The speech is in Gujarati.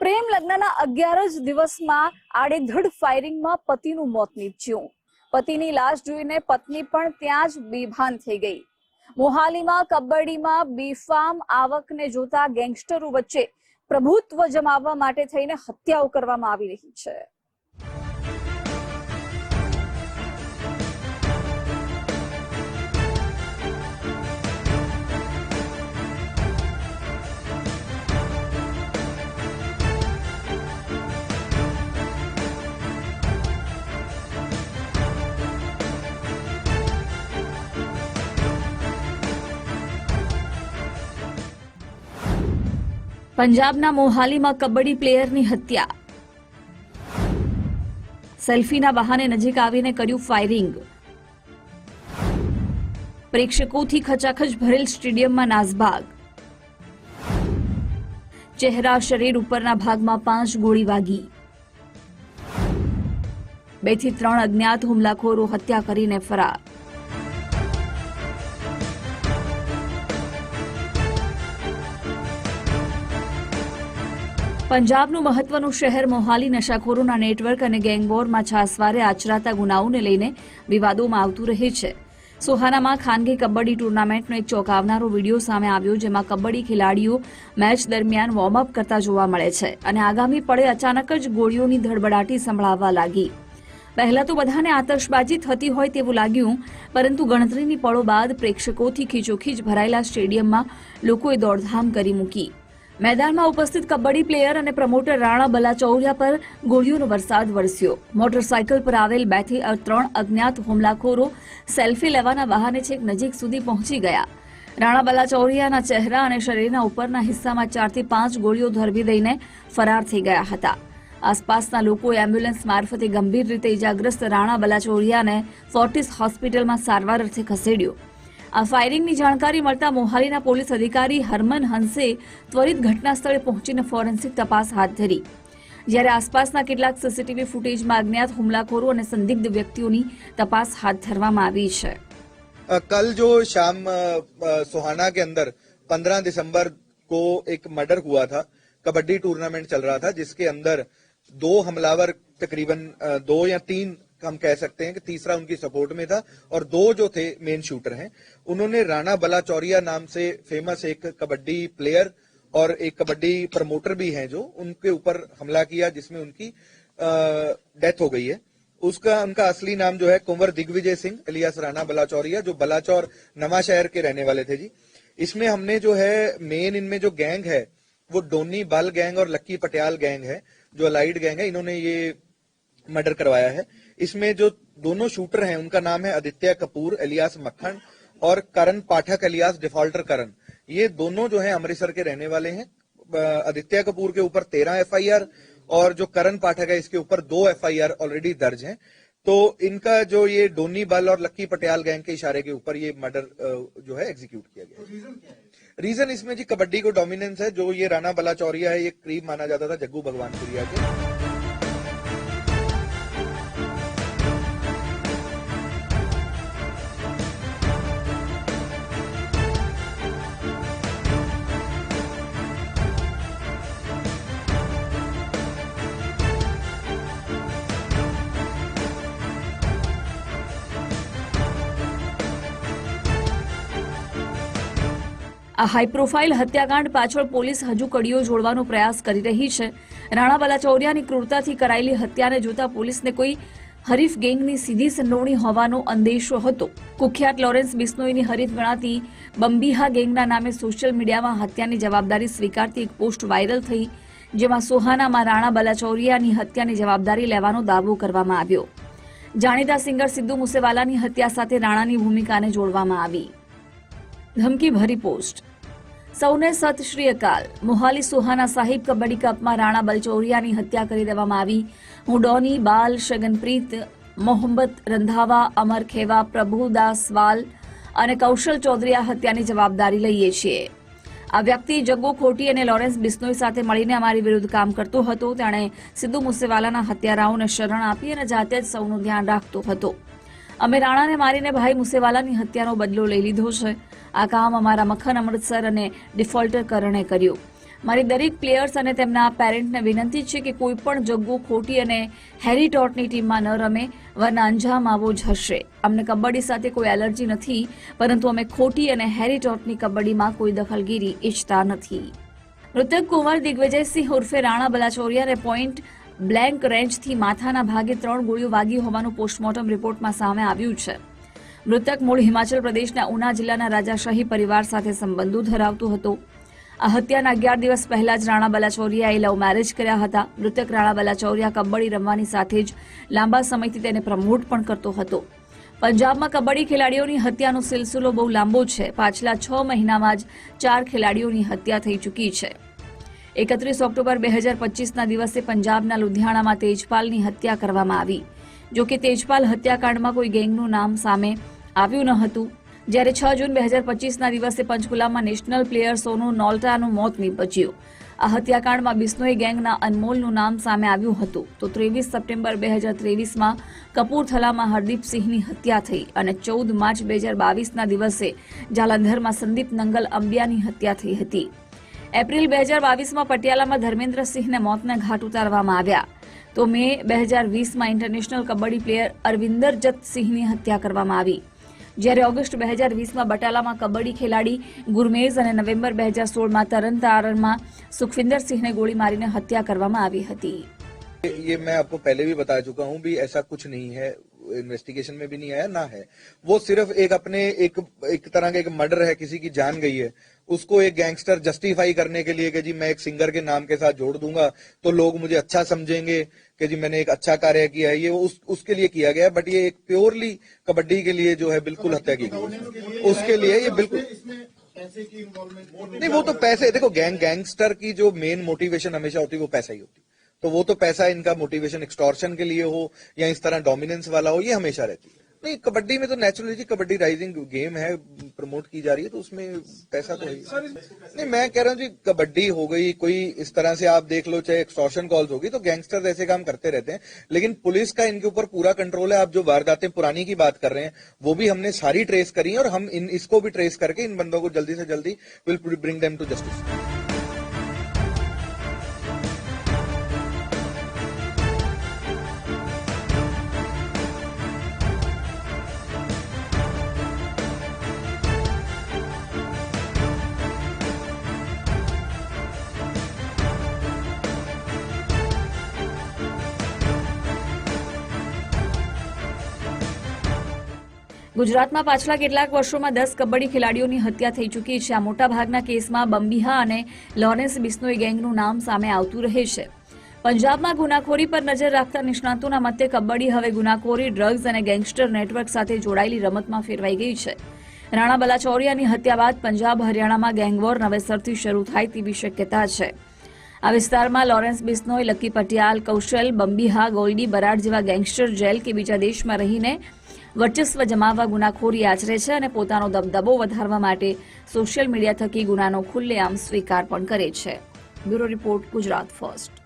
પ્રેમ લગ્નના અગિયાર જ દિવસમાં આડેધડ ફાયરિંગમાં પતિનું મોત નીપજ્યું. પતિની લાશ જોઈને પત્ની પણ ત્યાં જ બેભાન થઈ ગઈ. મોહાલીમાં કબડ્ડીમાં બેફામ આવકને જોતા ગેંગસ્ટરો વચ્ચે પ્રભુત્વ જમાવવા માટે થઈને હત્યાઓ કરવામાં આવી રહી છે. પંજાબના મોહાલીમાં કબડ્ડી પ્લેયરની હત્યા. સેલ્ફીના બહાને નજીક આવીને કર્યું ફાયરિંગ. પ્રેક્ષકોથી ખચાખચ ભરેલ સ્ટેડિયમમાં નાસભાગ. ચહેરા, શરીર ઉપરના ભાગમાં પાંચ ગોળી વાગી. બેથી ત્રણ અજ્ઞાત હુમલાખોરો હત્યા કરીને ફરાર. પંજાબનું મહત્વનું શહેર મોહાલી નશાખોરોના નેટવર્ક અને ગેંગવોરમાં છાસવારે આચરાતા ગુનાઓને લઈને વિવાદોમાં આવતું રહે છે. સોહાનામાં ખાનગી કબડ્ડી ટુર્નામેન્ટનો એક ચોંકાવનારો વીડિયો સામે આવ્યો જેમાં કબડ્ડી ખેલાડીઓ મેચ દરમિયાન વોર્મઅપ કરતા જોવા મળે છે અને આગામી પળે અચાનક જ ગોળીઓની ધડબડાટી સંભળાવવા લાગી. પહેલા તો બધાને આતશબાજી થતી હોય તેવું લાગ્યું, પરંતુ ગણતરીની પળો બાદ પ્રેક્ષકોથી ખીચોખીચ ભરાયેલા સ્ટેડિયમમાં લોકોએ દોડધામ કરી મૂકી. મેદાનમાં ઉપસ્થિત કબડ્ડી પ્લેયર અને પ્રમોટર રાણા બલાચૌરિયા પર ગોળીઓનો વરસાદ વરસ્યો. મોટરસાયકલ પર આવેલ બેથી ત્રણ અજ્ઞાત હુમલાખોરો સેલ્ફી લેવાના બહાને છેક નજીક સુધી પહોંચી ગયા. રાણા બલાચૌરિયાના ચહેરા અને શરીરના ઉપરના હિસ્સામાં ચારથી પાંચ ગોળીઓ ધરવી દઈને ફરાર થઈ ગયા હતા. આસપાસના લોકોએ એમ્બ્યુલન્સ મારફતે ગંભીર રીતે ઇજાગ્રસ્ત રાણા બલાચૌરિયાને ફોર્ટિસ હોસ્પિટલમાં સારવાર અર્થે ખસેડ્યો. આ ફાયરિંગની જાણકારી મળતા મોહાલીના પોલીસ અધિકારી હરમન હંસે ત્વરિત ઘટના સ્થળે પહોંચીને ફોરેન્સિક તપાસ હાથ ધરી જ્યારે આસપાસના કેટલાક સીસીટીવી ફૂટેજમાં અજ્ઞાત હુમલાખોરો અને સંદિગ્ધ વ્યક્તિઓની તપાસ હાથ ધરવામાં આવી છે अ, कल जो शाम अ, अ, सोहाना के अंदर 15 दिसंबर को एक मर्डर हुआ था कबड्डी टूर्नामेंट चल रहा था जिसके अंदर दो हमलावर तकरीबन अ, दो या तीन हम कह सकते हैं कि तीसरा उनकी सपोर्ट में था और दो जो थे मेन शूटर हैं। उन्होंने राणा बलाचौरिया नाम से फ़ेमस एक कबड्डी प्लेयर और एक कबड्डी प्रमोटर भी हैं जो उनके ऊपर हमला किया जिसमें उनकी डेथ हो गई है। उसका, उनका असली नाम जो है कुंवर दिग्विजय सिंह अलियास राणा बलाचौरिया, जो बलाचौर नवा शहर के रहने वाले थे जी। इसमें हमने जो है मेन इनमें जो गैंग है, वो डोनी बाल गैंग और लक्की पटियाल गैंग है, जो अलाइड गैंग है। इन्होंने ये मर्डर करवाया है। इसमें जो दोनों शूटर हैं उनका नाम है आदित्य कपूर एलियास मक्खन और करण पाठक एलियास डिफॉल्टर करण। ये दोनों जो है अमृतसर के रहने वाले हैं। आदित्य कपूर के ऊपर तेरह एफआईआर और जो करण पाठक है इसके ऊपर दो एफआईआर ऑलरेडी दर्ज हैं। तो इनका जो ये डोनी बल और लक्की पटियाल गैंग के इशारे के ऊपर ये मर्डर जो है एग्जीक्यूट किया गया तो रीजन क्या है? रीजन इसमें जी कबड्डी को डोमिनेंस है जो ये राणा बलाचौरिया है ये करीब माना जाता था जग्गू भगवानपुरिया के। આ હાઈ પ્રોફાઇલ હત્યાકાંડ પાછળ પોલીસ હજુ કડીઓ જોડવાનો પ્રયાસ કરી રહી છે. રાણા બલાચૌરિયાની ક્રૂરતાથી કરાયેલી હત્યાને જોતા પોલીસને કોઈ હરીફ ગેંગની સીધી સંડોવણી હોવાનો અંદેશો હતો. કુખ્યાત લોરેન્સ બિસ્નોઈની હરીફ ગણાતી બંબીહા ગેંગના નામે સોશિયલ મીડિયામાં હત્યાની જવાબદારી સ્વીકારતી એક પોસ્ટ વાયરલ થઈ, જેમાં સોહાનામાં રાણા બલાચૌરિયાની હત્યાની જવાબદારી લેવાનો દાવો કરવામાં આવ્યો. જાણીતા સિંગર સિદ્ધુ મુસેવાલાની હત્યા સાથે રાણાની ભૂમિકાને જોડવામાં આવી. ધમકી ભરી પોસ્ટ સૌને સત શ્રી અકાલ. મોહાલી સુહાના સાહિબ કબડ્ડી કપમાં રાણા બલચોરિયાની હત્યા કરી દેવામાં આવી. હું ડોની બાલ શગનપ્રીત, મોહમ્મદ રંધાવા, અમર ખેવા, પ્રભુદાસ વાલ અને કૌશલ ચૌધરી આ હત્યાની જવાબદારી લઈએ છીએ. આ વ્યક્તિ જગ્ગો ખોટી અને લોરેન્સ બિસ્નોઈ સાથે મળીને અમારી વિરુદ્ધ કામ કરતો હતો. તેણે સિદ્ધુ મુસેવાલાના હત્યારાઓને શરણ આપી અને જાતે જ સૌનું ધ્યાન રાખતો હતો. અમે રાણાને મારીને ભાઈ મુસેવાલાની હત્યાનો બદલો લઈ લીધો છે. આ કામ અમારા મખન અમૃતસર અને ડિફોલ્ટર કરણે કર્યું. મારી દરેક પ્લેયર્સ અને તેમના પેરેન્ટને વિનંતી છે કે કોઈ પણ જગ્ગુ ખોટી અને હેરી ટોટની ટીમમાં ન રમે, વરના અંજામ આવો જ હશે. અમને કબડ્ડી સાથે કોઈ એલર્જી નથી, પરંતુ અમે ખોટી અને હેરી ટોટની કબડ્ડીમાં કોઈ દખલગીરી ઈચ્છતા નથી. મૃતક કુંવર દિગ્વિજયસિંહ ઉર્ફે રાણા બલાચોરિયાને પોઈન્ટ બ્લેન્ક રેન્જથી માથાના ભાગે ત્રણ ગોળીઓ વાગી હોવાનું પોસ્ટમોર્ટમ રિપોર્ટમાં સામે આવ્યું છે. મૃતક મૂળ હિમાચલ પ્રદેશના ઉના જિલ્લાના રાજાશાહી પરિવાર સાથે સંબંધો ધરાવતો હતો. આ હત્યાના અગિયાર દિવસ પહેલા જ રાણા બલાચૌરિયાએ લવ મેરેજ કર્યા હતા. મૃતક રાણા બલાચૌરિયા કબડ્ડી રમવાની સાથે જ લાંબા સમયથી તેને પ્રમોટ પણ કરતો હતો. પંજાબમાં કબડ્ડી ખેલાડીઓની હત્યાનો સિલસિલો બહુ લાંબો છે. પાછલા છ મહિનામાં જ ચાર ખેલાડીઓની હત્યા થઈ ચૂકી છે. એકત્રીસ ઓક્ટોબર બે હજાર પચીસના દિવસે પંજાબના લુધિયાણામાં તેજપાલની હત્યા કરવામાં આવી. જો કે તેજપાલ હત્યાકાંડમાં કોઈ ગેંગનું નામ સામે આવ્યું ન હતું. જ્યારે છ જૂન બે હજાર પચીસના દિવસે પંચકુલામાં નેશનલ પ્લેયર સોનુ નોલ્ટાનું મોત નીપજ્યું. આ હત્યાકાંડમાં બિશ્નોઈ ગેંગના અનમોલનું નામ સામે આવ્યું હતું. તો ત્રેવીસ સપ્ટેમ્બર બે હજાર ત્રેવીસમાં કપૂરથલામાં હરદીપસિંહની હત્યા થઈ અને ચૌદ માર્ચ બે હજાર બાવીસના દિવસે જાલંધરમાં સંદીપ નંગલ અંબિયાની હત્યા થઈ હતી. એપ્રિલ બે હજાર બાવીસમાં પટિયાલામાં ધર્મેન્દ્રસિંહને મોતને ઘાટ ઉતારવામાં આવ્યા તો મે બે હજાર વીસમાં ઇન્ટરનેશનલ કબડ્ડી પ્લેયર અરવિંદર જતસિંહની હત્યા કરવામાં આવી જ્યારે ઓગસ્ટ બે હજાર વીસમાં બટાલામાં કબડ્ડી ખેલાડી ગુરમેઝ અને નવેમ્બર બે હજાર સોળમાં તરણતારણમાં સુખવિંદરસિંહને ગોળી મારીને હત્યા કરવામાં આવી હતી ये मैं आपको पहले भी बता चुका हूं भी ऐसा कुछ नहीं है इन्वेस्टिगेशन में भी नहीं आया ना है। वो सिर्फ़ एक अपने एक एक तरह का एक मर्डर है किसी की जान गई है। उसको एक गैंगस्टर जस्टिफाई करने के लिए कि जी मैं एक सिंगर के नाम के साथ जोड़ दूँगा तो लोग मुझे अच्छा समझेंगे कि जी मैंने एक अच्छा कार्य किया है। ये उस उसके लिए किया गया बट ये एक प्योरली कबड्डी के लिए जो है बिल्कुल हत्या की गई उसके लिए ये बिल्कुल नहीं वो तो पैसे देखो गैंग गैंगस्टर की जो मेन मोटिवेशन हमेशा होती है वो पैसा ही होती है। तो वो तो पैसा इनका मोटिवेशन एक्सटॉर्शन के लिए हो या इस तरह डोमिनेंस वाला हो, ये हमेशा रहती है। नहीं, कबड्डी में तो नेचुरली जी कबड्डी राइजिंग गेम है प्रमोट की जा रही है तो उसमें पैसा तो है नहीं, मैं कह रहा हूँ जी, कबड्डी हो गई, कोई इस तरह से आप देख लो, चाहे एक्सटॉर्शन कॉल्स होगी तो गैंगस्टर ऐसे काम करते रहते हैं। लेकिन पुलिस का इनके ऊपर पूरा कंट्रोल है, आप जो वारदातें पुरानी की बात कर रहे हैं, वो भी हमने सारी ट्रेस करी और हम इन, इसको भी ट्रेस करके इन बंदों को जल्दी से जल्दी will bring them to justice ગુજરાતમાં પાછલા કેટલાક વર્ષોમાં દસ કબડ્ડી ખેલાડીઓની હત્યા થઈ ચૂકી છે. આ મોટાભાગના કેસમાં બંબીહા અને લોરેન્સ બિસ્નોઈ ગેંગનું નામ સામે આવતું રહે છે. પંજાબમાં ગુનાખોરી પર નજર રાખતા નિષ્ણાતોના મતે કબડ્ડી હવે ગુનાખોરી, ડ્રગ્સ અને ગેંગસ્ટર નેટવર્ક સાથે જોડાયેલી રમતમાં ફેરવાઈ ગઈ છે. રાણા બલાચૌરિયાની હત્યા બાદ પંજાબ હરિયાણામાં ગેંગવોર નવેસરથી શરૂ થાય તેવી શક્યતા છે. આ વિસ્તારમાં લોરેન્સ બિસ્નોઈ લકી પટિયાલ, કૌશલ, બંબીહા ગોલ્ડી બરાડ જેવા ગેંગસ્ટર જેલ કે બીજા દેશમાં રહીને વર્ચસ્વ જમાવવા ગુનાખોરી આચરે છે અને પોતાનો દબદબો વધારવા માટે સોશિયલ મીડિયા થકી ગુનાનો ખુલ્લેઆમ સ્વીકાર પણ કરે છે. Bureau report Gujarat first.